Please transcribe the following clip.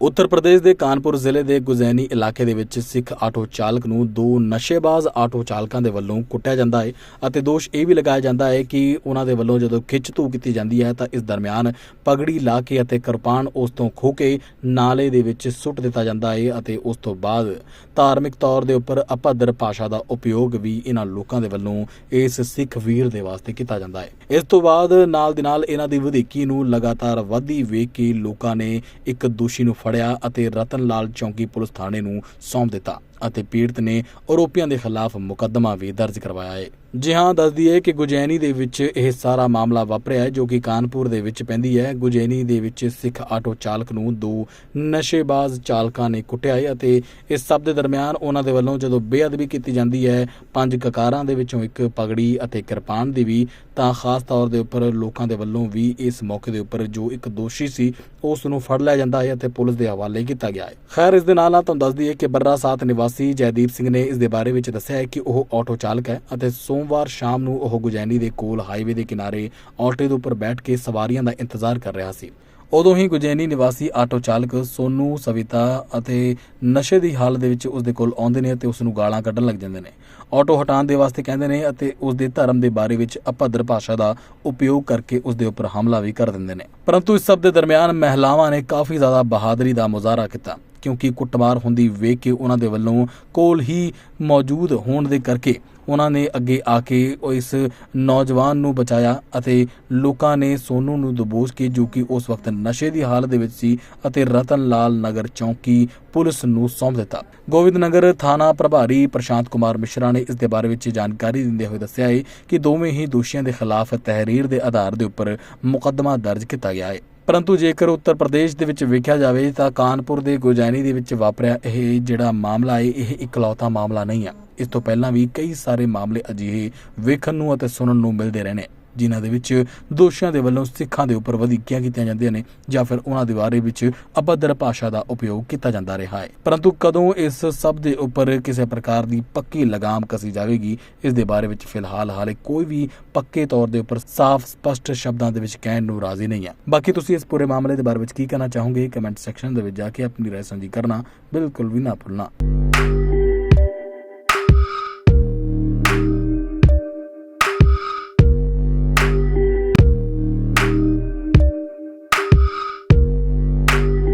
ਉੱਤਰ ਪ੍ਰਦੇਸ਼ ਦੇ ਕਾਨਪੁਰ ਜ਼ਿਲ੍ਹੇ ਦੇ ਗੁਜ਼ੈਨੀ ਇਲਾਕੇ ਦੇ ਵਿੱਚ ਸਿੱਖ ਆਟੋ ਚਾਲਕ ਨੂੰ ਦੋ ਨਸ਼ੇਬਾਜ਼ ਆਟੋ ਚਾਲਕਾਂ ਦੇ ਵੱਲੋਂ ਕੁੱਟਿਆ ਜਾਂਦਾ ਹੈ ਅਤੇ ਦੋਸ਼ ਇਹ ਵੀ ਲਗਾਇਆ ਜਾਂਦਾ ਹੈ ਕਿ ਉਹਨਾਂ ਦੇ ਵੱਲੋਂ ਜਦੋਂ ਖਿੱਚ ਧੂ ਕੀਤੀ ਜਾਂਦੀ ਹੈ ਤਾਂ ਇਸ ਦਰਮਿਆਨ ਪਗੜੀ ਲਾ ਕੇ ਅਤੇ ਕਿਰਪਾਨ ਉਸ ਤੋਂ ਖੋਹ ਕੇ ਨਾਲੇ ਦੇ ਵਿੱਚ ਸੁੱਟ ਦਿੱਤਾ ਜਾਂਦਾ ਹੈ ਅਤੇ ਉਸ ਤੋਂ ਬਾਅਦ ਧਾਰਮਿਕ ਤੌਰ ਦੇ ਉੱਪਰ ਅਪੱਧਰ ਭਾਸ਼ਾ ਦਾ ਉਪਯੋਗ ਵੀ ਇਹਨਾਂ ਲੋਕਾਂ ਦੇ ਵੱਲੋਂ ਇਸ ਸਿੱਖ ਵੀਰ ਦੇ ਵਾਸਤੇ ਕੀਤਾ ਜਾਂਦਾ ਹੈ। ਇਸ ਤੋਂ ਬਾਅਦ ਨਾਲ ਦੀ ਨਾਲ ਇਹਨਾਂ ਦੀ ਵਧੀਕੀ ਨੂੰ ਲਗਾਤਾਰ ਵਧਦੀ ਵੇਖ ਕੇ ਲੋਕਾਂ ਨੇ ਇੱਕ ਦੋਸ਼ੀ ਨੂੰ ਫੜਿਆ ਅਤੇ ਰਤਨ ਲਾਲ ਚੌਂਕੀ ਪੁਲਿਸ ਥਾਣੇ ਨੂੰ ਸੌਂਪ ਦਿੱਤਾ। ਅਤੇ ਪੀੜਤ ਨੇ ਆਰੋਪੀਆਂ ਦੇ ਖਿਲਾਫ ਮੁਕੱਦਮਾ ਵੀ ਦਰਜ ਕਰਵਾਇਆ ਹੈ। ਜੀ ਹਾਂ ਦੱਸਦੀ ਹੈ ਕਿ ਗੁਜੈਨੀ ਦੇ ਵਿੱਚ ਇਹ ਸਾਰਾ ਮਾਮਲਾ ਵਾਪਰਿਆ ਹੈ, ਜੋ ਕਿ ਕਾਨਪੁਰ ਦੇ ਵਿੱਚ ਪੈਂਦੀ ਹੈ। ਗੁਜੈਨੀ ਦੇ ਵਿੱਚ ਸਿੱਖ ਆਟੋ ਚਾਲਕ ਨੂੰ ਦੋ ਨਸ਼ੇਬਾਜ਼ ਚਾਲਕਾਂ ਨੇ ਕੁੱਟਿਆ ਹੈ ਅਤੇ ਇਸ ਸਭ ਦੇ ਦਰਮਿਆਨ ਉਹਨਾਂ ਦੇ ਵੱਲੋਂ ਜਦੋਂ ਬੇਅਦਬੀ ਕੀਤੀ ਜਾਂਦੀ ਹੈ, ਪੰਜ ਕਕਾਰਾਂ ਦੇ ਵਿੱਚੋਂ ਇੱਕ ਪਗੜੀ ਅਤੇ ਕਿਰਪਾਨ ਦੀ ਵੀ, ਤਾਂ ਖਾਸ ਤੌਰ ਦੇ ਉੱਪਰ ਲੋਕਾਂ ਦੇ ਵੱਲੋਂ ਵੀ ਇਸ ਮੌਕੇ ਦੇ ਉੱਪਰ ਜੋ ਇੱਕ ਦੋਸ਼ੀ ਸੀ, ਉਸ ਨੂੰ ਫੜ ਲਿਆ ਜਾਂਦਾ ਹੈ ਅਤੇ ਪੁਲਿਸ ਦੇ ਹਵਾਲੇ ਕੀਤਾ ਗਿਆ ਹੈ। ਖੈਰ, ਇਸ ਦੇ ਨਾਲ ਨਾਲ ਤੁਹਾਨੂੰ ਦੱਸਦੀ ਹੈ ਕਿ ਬਰਰਾ ਸਾਥ ਨਿਵਾਸ ਜੈਦੀਪ ਸਿੰਘ ਨੇ ਇਸ ਦੇ ਬਾਰੇ ਵਿੱਚ ਦੱਸਿਆ ਹੈ ਕਿ ਉਹ ਆਟੋ ਚਾਲਕ ਹੈ ਅਤੇ ਸੋਮਵਾਰ ਸ਼ਾਮ ਨੂੰ ਉਹ ਗੁਜੈਨੀ ਦੇ ਕੋਲ ਹਾਈਵੇ ਦੇ ਕਿਨਾਰੇ ਆਟੋ ਦੇ ਉੱਪਰ ਬੈਠ ਕੇ ਸਵਾਰੀਆਂ ਦਾ ਇੰਤਜ਼ਾਰ ਕਰ ਰਿਹਾ ਸੀ। ਉਦੋਂ ਹੀ ਗੁਜੈਨੀ ਨਿਵਾਸੀ ਆਟੋ ਚਾਲਕ ਸੋਨੂ, ਸਵਿਤਾ ਅਤੇ ਨਸ਼ੇ ਦੀ ਹਾਲਤ ਦੇ ਵਿੱਚ ਉਸ ਦੇ ਕੋਲ ਆਉਂਦੇ ਨੇ ਅਤੇ ਉਸ ਨੂੰ ਗਾਲਾਂ ਕੱਢਣ ਲੱਗ ਜਾਂਦੇ ਨੇ। ਆਟੋ ਹਟਾਉਣ ਦੇ ਵਾਸਤੇ ਕਹਿੰਦੇ ਨੇ ਅਤੇ ਉਸ ਦੇ ਧਰਮ ਦੇ ਬਾਰੇ ਵਿੱਚ ਅਪੱਧਰ ਭਾਸ਼ਾ ਦਾ ਉਪਯੋਗ ਕਰਕੇ ਉਸ ਦੇ ਉੱਪਰ ਹਮਲਾ ਵੀ ਕਰ ਦਿੰਦੇ ਨੇ। ਪਰੰਤੂ ਇਸ ਸਭ ਦੇ ਦਰਮਿਆਨ ਮਹਿਲਾਵਾਂ ਨੇ ਕਾਫੀ ਜ਼ਿਆਦਾ ਬਹਾਦਰੀ ਦਾ ਮੁਜ਼ਾਹਰਾ ਕੀਤਾ। ਕਿਉਂਕਿ ਕੁੱਟਮਾਰ ਹੁੰਦੀ ਵੇਖ ਕੇ ਉਹਨਾਂ ਦੇ ਵੱਲੋਂ ਕੋਲ ਹੀ ਮੌਜੂਦ ਹੋਣ ਦੇ ਕਰਕੇ ਉਹਨਾਂ ਨੇ ਅੱਗੇ ਆ ਕੇ ਇਸ ਨੌਜਵਾਨ ਨੂੰ ਬਚਾਇਆ ਅਤੇ ਲੋਕਾਂ ਨੇ ਸੋਨੂ ਨੂੰ ਦਬੋਚ ਕੇ, ਜੋ ਕਿ ਉਸ ਵਕਤ ਨਸ਼ੇ ਦੀ ਹਾਲਤ ਦੇ ਵਿੱਚ ਸੀ ਅਤੇ ਰਤਨ ਲਾਲ ਨਗਰ ਚੌਂਕੀ ਪੁਲਿਸ ਨੂੰ ਸੌਂਪ ਦਿੱਤਾ। ਗੋਬਿੰਦ ਨਗਰ ਥਾਣਾ ਪ੍ਰਭਾਰੀ ਪ੍ਰਸ਼ਾਂਤ ਕੁਮਾਰ ਮਿਸ਼ਰਾ ਨੇ ਇਸ ਦੇ ਬਾਰੇ ਵਿੱਚ ਜਾਣਕਾਰੀ ਦਿੰਦੇ ਹੋਏ ਦੱਸਿਆ ਹੈ ਕਿ ਦੋਵੇਂ ਹੀ ਦੋਸ਼ੀਆਂ ਦੇ ਖਿਲਾਫ ਤਹਿਰੀਰ ਦੇ ਆਧਾਰ ਦੇ ਉੱਪਰ ਮੁਕੱਦਮਾ ਦਰਜ ਕੀਤਾ ਗਿਆ ਹੈ। ਪਰੰਤੂ ਜੇਕਰ ਉੱਤਰ ਪ੍ਰਦੇਸ਼ ਦੇ ਵਿੱਚ ਵੇਖਿਆ ਜਾਵੇ ਤਾਂ ਕਾਨਪੁਰ ਦੇ ਗੁਜੈਨੀ ਦੇ ਵਿੱਚ ਵਾਪਰਿਆ ਇਹ ਜਿਹੜਾ ਮਾਮਲਾ ਹੈ, ਇਹ ਇਕਲੌਤਾ ਮਾਮਲਾ ਨਹੀਂ ਹੈ। ਇਸ ਤੋਂ ਪਹਿਲਾਂ ਵੀ ਕਈ ਸਾਰੇ ਮਾਮਲੇ ਅਜਿਹੇ ਵੇਖਣ ਨੂੰ ਅਤੇ ਸੁਣਨ ਨੂੰ ਮਿਲਦੇ ਰਹੇ ਨੇ। ਜਿਨ੍ਹਾਂ ਦੇ ਵਿੱਚ ਦੋਸ਼ੀਆਂ ਦੇ ਵੱਲੋਂ ਸਿੱਖਾਂ ਦੇ ਉੱਪਰ ਵਧੀਕੀਆਂ ਕੀਤੀਆਂ ਜਾਂਦੀਆਂ ਨੇ ਜਾਂ ਫਿਰ ਉਹਨਾਂ ਦੇ ਬਾਰੇ ਵਿੱਚ ਅਭਦਰ ਭਾਸ਼ਾ ਦਾ ਉਪਯੋਗ ਕੀਤਾ ਜਾਂਦਾ ਰਿਹਾ ਹੈ। ਪਰੰਤੂ ਕਦੋਂ ਇਸ ਸਭ ਦੇ ਉੱਪਰ ਕਿਸੇ ਪ੍ਰਕਾਰ ਦੀ ਪੱਕੀ ਲਗਾਮ ਕਸੀ ਜਾਵੇਗੀ, ਇਸ ਦੇ ਬਾਰੇ ਵਿੱਚ ਫਿਲਹਾਲ ਹਾਲੇ ਕੋਈ ਵੀ ਪੱਕੇ ਤੌਰ ਦੇ ਉੱਪਰ ਸਾਫ਼, ਸਪਸ਼ਟ ਸ਼ਬਦਾਂ ਦੇ ਵਿੱਚ ਕਹਿਣ ਨੂੰ ਰਾਜ਼ੀ ਨਹੀਂ ਹੈ। ਬਾਕੀ ਤੁਸੀਂ ਇਸ ਪੂਰੇ ਮਾਮਲੇ ਦੇ ਬਾਰੇ ਵਿੱਚ ਕੀ ਕਹਿਣਾ ਚਾਹੋਗੇ, ਕਮੈਂਟ ਸੈਕਸ਼ਨ ਦੇ ਵਿੱਚ ਜਾ ਕੇ ਆਪਣੀ ਰਾਏ ਸਾਂਝੀ ਕਰਨਾ ਬਿਲਕੁਲ ਵੀ ਨਾ ਭੁੱਲਣਾ।